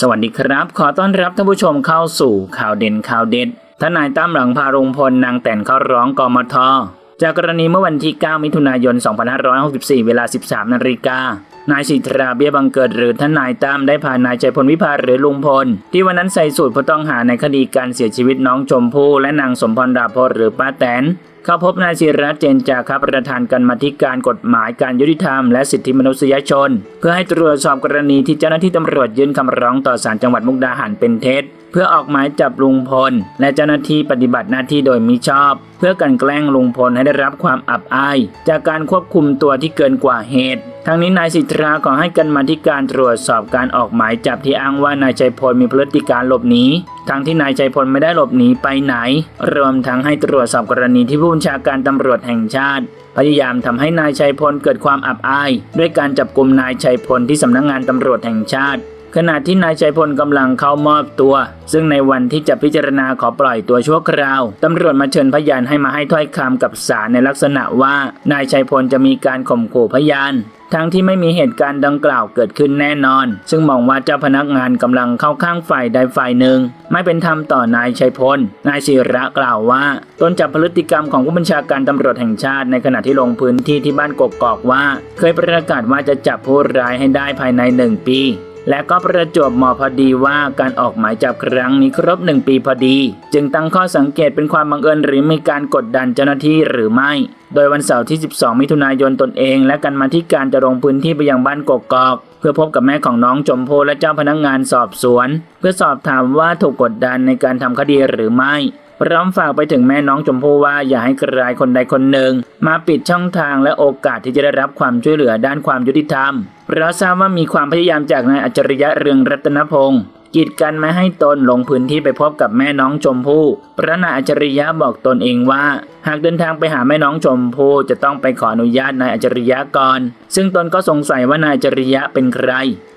สวัสดีครับ ขอต้อนรับท่านผู้ชมเข้าสู่ข่าวเด่นข่าวเด็ด ทนายตั้มหลังพาลงพลนางแต่นเข้าร้องกมท จากกรณีเมื่อวันที่ 9 มิถุนายน 2564 เวลา 13 นาฬิกา นายสิทธราเบี้ยบังเกิดหรือทนายตั้มได้พานายชัยพลวิภาหรือลุงพล ที่วันนั้นใส่สูตรผู้ต้องหาในคดีการเสียชีวิตน้องชมพู่และนางสมพรดาภพหรือป้าแตนเข้าพบนายศิระเจนจาครับประธานกรรมาธิการกฎหมายการยุติธรรมและสิทธิมนุษยชน เพื่อให้ตรวจสอบกรณีที่เจ้าหน้าที่ตำรวจยื่นคำร้องต่อศาลจังหวัดมุกดาหารเป็นเท็จเพื่อออกหมายจับลุงพล และเจ้าหน้าที่ปฏิบัติหน้าที่โดยมิชอบ เพื่อกันแกล้งลุงพลให้ได้รับความอับอาย จากการควบคุมตัวที่เกินกว่าเหตุ ทั้งนี้นายสิทธาขอให้กรรมาธิการตรวจสอบการออกหมายจับที่อ้างว่านายชัยพลมีพฤติการหลบหนีทั้งที่นายชัยพลไม่ได้หลบหนีไปไหน รวมทั้งให้ตรวจสอบกรณีที่ผู้บัญชาการตำรวจแห่งชาติ พยายามทำให้นายชัยพลเกิดความอับอาย ด้วยการจับกลุ่มนายชัยพลที่สำนักงานตำรวจแห่งชาติ ขณะที่นายชัยพลกำลังเข้ามอบตัว ซึ่งในวันที่จะพิจารณาขอปล่อยตัวชั่วคราวตำรวจมาเชิญพยานให้มาให้ถ้อยคำกับศาลในลักษณะว่านายชัยพลจะมีการข่มขู่พยานทั้งที่ไม่มีเหตุการณ์ดังกล่าวเกิดขึ้นแน่นอน ซึ่งมองว่าเจ้าพนักงานกำลังเข้าข้างฝ่ายใดฝ่ายหนึ่ง ไม่เป็นธรรมต่อนายชัยพล นายศิระกล่าวว่าตนจับพฤติกรรมของผู้บัญชาการตำรวจแห่งชาติในขณะที่ลงพื้นที่ที่บ้านกกอกว่า เคยประกาศว่าจะจับผู้ร้ายให้ได้ภายในหนึ่งปี และก็ประจวบเหมาะพอดีว่าการออกหมายจับครั้งนี้ครบหนึ่งปีพอดี จึงตั้งข้อสังเกตเป็นความบังเอิญหรือมีการกดดันเจ้าหน้าที่หรือไม่ โดยวันเสาร์ที่ 12 มิถุนายนตนเอง และกันมาที่การจะลงพื้นที่ไปยังบ้านกกอก เพื่อพบกับแม่ของน้องจมโพและเจ้าพนักงานสอบสวน เพื่อสอบถามว่าถูกกดดันในการทำคดีหรือไม่ พร้อมฝากไปถึงแม่น้องชมพู่ว่าอย่าให้ใครคนใดคนหนึ่ง มาปิดช่องทางและโอกาสที่จะได้รับความช่วยเหลือด้านความยุติธรรม เพราะทราบว่ามีความพยายามจากนายอัจฉริยะเรืองรัตนพงศ์กีดกันไม่ให้ตนลงพื้นที่ไปพบกับแม่น้องชมพู่พระนายอัจฉริยะบอกตนเองว่า หากเดินทางไปหาแม่น้องชมพู่จะต้องไปขออนุญาตนายอัจฉริยะก่อน ซึ่งตนก็สงสัยว่านายอัจฉริยะเป็นใคร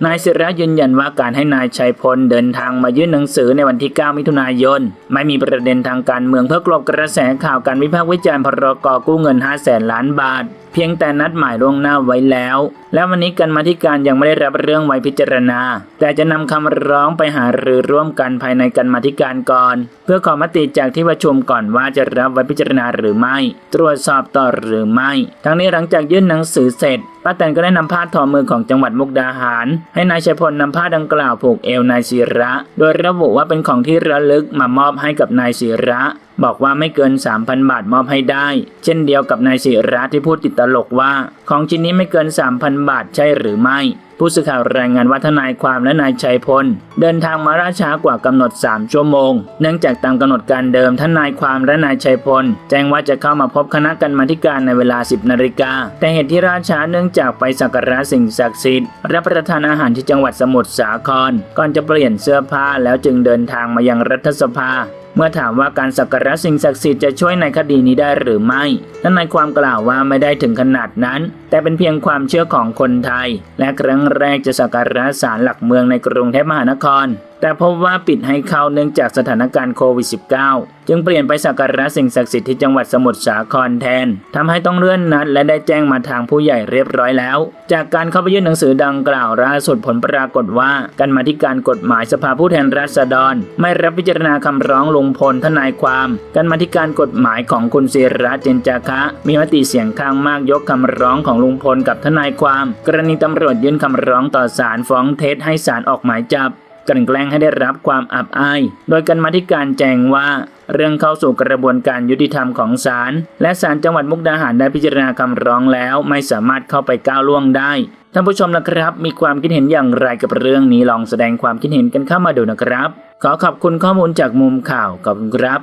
นายศิระยืนยันว่าการให้นายชัยพลเดินทางมายื่นหนังสือในวันที่ 9 มิถุนายน ไม่มีประเด็นทางการเมืองเพื่อกลบกระแสข่าวการวิพากษ์วิจารณ์พรกกู้เงิน5แสนล้านบาท เพียงแต่นัดหมายล่วงหน้าไว้แล้ว และวันนี้กันมาธิการยังไม่ได้รับเรื่องไว้พิจารณา แต่จะนำคำร้องไปหารือร่วมกันภายในกันมาธิการก่อน เพื่อขอมติจากที่ประชุมก่อนว่าจะรับไว้พิจารณาหรือไม่ ตรวจสอบต่อหรือไม่ ทั้งนี้หลังจากยื่นหนังสือเสร็จป้าแตนก็ได้นำผ้าทอมือของจังหวัดมุกดาหาร ให้นายชัยพลนำผ้าดังกล่าวผูกเอวนายศิระ โดยระบุว่าเป็นของที่ระลึกมามอบให้กับนายศิระ บอกว่าไม่เกิน 3,000 บาทมอบให้ได้ เช่นเดียวกับนายศิระที่พูดติดตลกว่า ของชิ้นนี้ไม่เกิน 3,000 บาทใช่หรือไม่ ผู้สื่อข่าวรายงานว่าทนายความและนายชัยพล เดินทางมาล่าช้ากว่ากำหนด 3 ชั่วโมง เนื่องจากตามกำหนดการเดิมทนายความและนายชัยพล แจ้งว่าจะเข้ามาพบคณะกรรมาการในเวลา 10นาฬิกาแต่เหตุที่ราช้าเนื่องจากไปสักการะสิ่งศักดิ์สิทธิ์รับประทานอาหารที่จังหวัดสมุทรสาคร ก่อนจะเปลี่ยนเสื้อผ้าแล้วจึงเดินทางมายังรัฐสภา เมื่อถามว่าการสักการะสิ่งศักดิ์สิทธิ์จะช่วยในคดีนี้ได้หรือไม่ทนายความกล่าวว่าไม่ได้ถึงขนาดนั้น แต่เป็นเพียงความเชื่อของคนไทย และครั้งแรกจะสักการะศาลหลักเมืองในกรุงเทพมหานคร แต่พบว่าปิดให้เข้าเนื่องจากสถานการณ์โควิด -19 จึงเปลี่ยนไปสักการะสิ่งศักดิ์สิทธิ์ที่จังหวัดสมุทรสาครแทนทำให้ต้องเลื่อนนัดและได้แจ้งมาทางผู้ใหญ่เรียบร้อยแล้ว จากการเข้าไปยื่นหนังสือดังกล่าวล่าสุดผลปรากฏว่าการมาธิการกฎหมายสภาผู้แทนราษฎร ไม่รับพิจารณาคำร้องลุงพลทนายความการมาธิการกฎหมายของคุณศิระเจนจาคะ มีมติเสียงข้างมากยกคำร้องของลุงพลกับทนายความ กรณีตำรวจยื่นคำร้องต่อศาลฟ้องเท็จให้ศาลออกหมายจับ กลั่นแกล้งให้ได้รับความอับอาย โดยการมาธิการแจ้งว่าเรื่องเข้าสู่กระบวนการยุติธรรมของศาลและศาลจังหวัดมุกดาหารได้พิจารณาคำร้องแล้ว ไม่สามารถเข้าไปก้าวล่วงได้ท่านผู้ชมนะครับ มีความคิดเห็นอย่างไรกับเรื่องนี้ลองแสดงความคิดเห็นกันเข้ามาดูนะครับ ขอขอบคุณข้อมูลจากมุมข่าวขอบคุณครับ